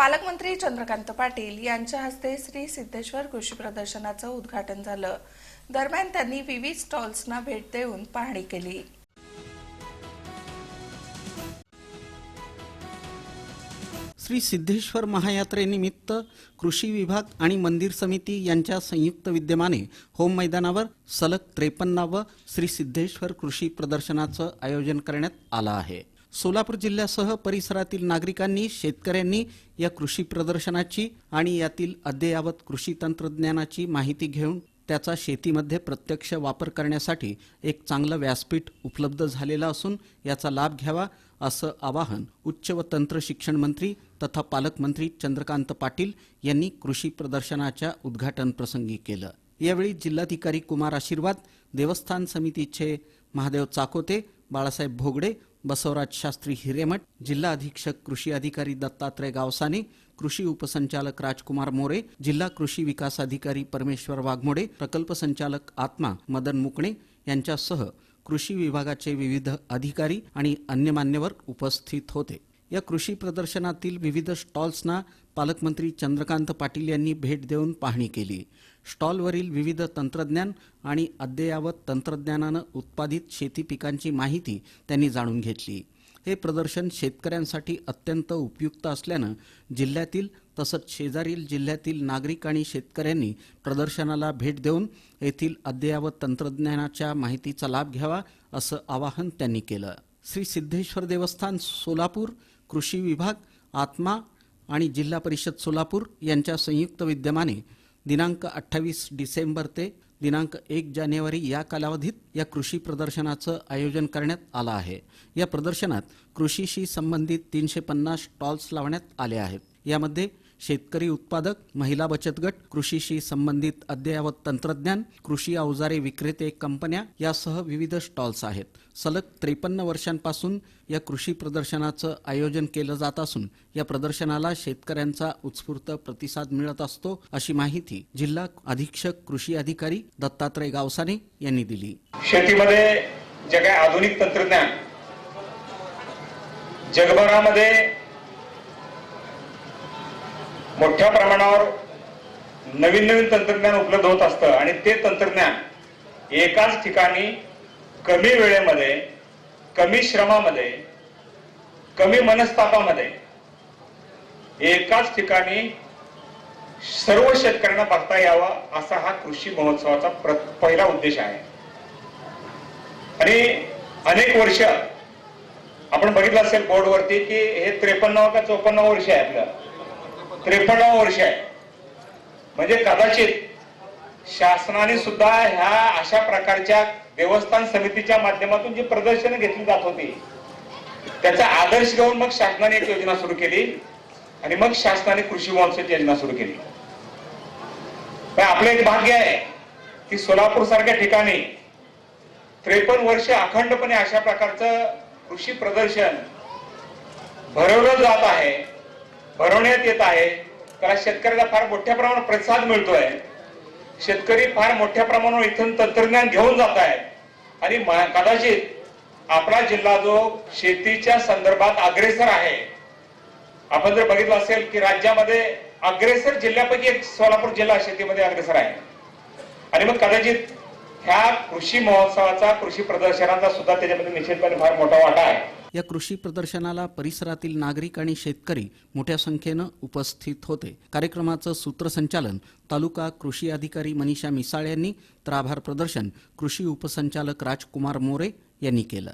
पालकमंत्री चंद्रकांत पाटील यांच्या हस्ते श्री सिद्धेश्वर कृषी प्रदर्शनाचं उद्घाटन झालं. दरम्यान त्यांनी विविध स्टॉल्सना भेट देऊन पाहणी केली. श्री सिद्धेश्वर महायात्रेनिमित्त कृषी विभाग आणि मंदिर समिती यांच्या संयुक्त विद्यमाने होम मैदानावर सलग त्रेपन्नावं श्री सिद्धेश्वर कृषी प्रदर्शनाचं आयोजन करण्यात आलं आहे. सोलापूर जिल्ह्यासह परिसरातील नागरिकांनी शेतकऱ्यांनी या कृषी प्रदर्शनाची आणि यातील अद्ययावत कृषी तंत्रज्ञानाची माहिती घेऊन त्याचा शेतीमध्ये प्रत्यक्ष वापर करण्यासाठी एक चांगलं व्यासपीठ उपलब्ध झालेलं असून याचा लाभ घ्यावा असं आवाहन उच्च व तंत्र शिक्षण मंत्री तथा पालकमंत्री चंद्रकांत पाटील यांनी कृषी प्रदर्शनाच्या उद्घाटन प्रसंगी केलं. यावेळी जिल्हाधिकारी कुमार आशीर्वाद देवस्थान समितीचे महादेव चाकोते बाळासाहेब भोगडे बसवराज शास्त्री हिरेमठ जिल्हा अधीक्षक कृषी अधिकारी दत्तात्रय गावसाने कृषी उपसंचालक राजकुमार मोरे जिल्हा कृषी विकास अधिकारी परमेश्वर वाघमोडे प्रकल्प संचालक आत्मा मदन मुकणे यांच्यासह कृषी विभागाचे विविध अधिकारी आणि अन्य मान्यवर उपस्थित होते. या कृषी प्रदर्शनातील विविध स्टॉल्सना पालकमंत्री चंद्रकांत पाटील यांनी भेट देऊन पाहणी केली. स्टॉलवरील विविध तंत्रज्ञान आणि अद्ययावत तंत्रज्ञानानं उत्पादित शेती पिकांची माहिती त्यांनी जाणून घेतली. हे प्रदर्शन शेतकऱ्यांसाठी अत्यंत उपयुक्त असल्यानं जिल्ह्यातील तसंच शेजारील जिल्ह्यातील नागरिक आणि शेतकऱ्यांनी प्रदर्शनाला भेट देऊन येथील अद्ययावत तंत्रज्ञानाच्या माहितीचा लाभ घ्यावा असं आवाहन त्यांनी केलं. श्री सिद्धेश्वर देवस्थान सोलापूर कृषी विभाग आत्मा आणि जिल्हा परिषद सोलापूर यांच्या संयुक्त विद्यमाने दिनांक अठ्ठावीस डिसेंबर ते दिनांक एक जानेवारी या कालावधीत या कृषी प्रदर्शनाचं आयोजन करण्यात आलं आहे. या प्रदर्शनात कृषीशी संबंधित तीनशे पन्नास स्टॉल्स लावण्यात आले आहेत. यामध्ये शेतकरी उत्पादक महिला बचत गट कृषीशी संबंधित अद्ययावत तंत्रज्ञान कृषी अवजारे विक्रेते कंपन्या यासह विविध स्टॉल्स आहेत. सलग त्रेपन्न वर्षांपासून या कृषी प्रदर्शनाचं आयोजन केलं जात असून या प्रदर्शनाला शेतकऱ्यांचा उत्स्फूर्त प्रतिसाद मिळत असतो अशी माहिती जिल्हा अधीक्षक कृषी अधिकारी दत्तात्रय गावसाने यांनी दिली. शेतीमध्ये जे काही आधुनिक तंत्रज्ञान जगभरामध्ये मोठ्या प्रमाणावर नवीन नवीन तंत्रज्ञान उपलब्ध होत असतं आणि ते तंत्रज्ञान एकाच ठिकाणी कमी वेळेमध्ये कमी श्रमामध्ये कमी मनस्तापामध्ये एकाच ठिकाणी सर्व शेतकऱ्यांना बघता यावा असा हा कृषी महोत्सवाचा प्र- पहिला उद्देश आहे. आणि अनेक वर्ष आपण बघितलं असेल बोर्डवरती की हे त्रेपन्नावं का चोपन्नावं वर्ष आहे आपलं. त्रेपन्नावं वर्ष आहे. म्हणजे कदाचित शासनाने सुद्धा ह्या अशा प्रकारच्या देवस्थान समितीच्या माध्यमातून जी प्रदर्शन घेतली जात होती त्याचा आदर्श घेऊन मग शासनाने एक योजना सुरू केली आणि मग शासनाने कृषी महोत्सवाची योजना सुरू केली. पण आपलं एक भाग्य आहे की सोलापूर सारख्या ठिकाणी त्रेपन्न वर्ष अखंडपणे अशा प्रकारचं कृषी प्रदर्शन भरवलं जात आहे. भरवण्यात येत आहे. त्याला शेतकऱ्याला फार मोठ्या प्रमाणात प्रतिसाद मिळतोय. शेतकरी फार मोठ्या प्रमाणावर इथून तंत्रज्ञान घेऊन जात आहेत आणि कदाचित आपला जिल्हा जो शेतीच्या संदर्भात अग्रेसर आहे. आपण जर बघितलं असेल की राज्यामध्ये अग्रेसर जिल्ह्यापैकी एक सोलापूर जिल्हा शेतीमध्ये अग्रेसर आहे. आणि मग कदाचित ह्या कृषी महोत्सवाचा कृषी प्रदर्शनाचा सुद्धा त्याच्यामध्ये निश्चितपणे फार मोठा वाटा आहे. या कृषी प्रदर्शनाला परिसरातील नागरिक आणि शेतकरी मोठ्या संख्येनं उपस्थित होते. कार्यक्रमाचं सूत्रसंचालन तालुका कृषी अधिकारी मनीषा मिसाळ यांनी तर आभार प्रदर्शन कृषी उपसंचालक राजकुमार मोरे यांनी केलं.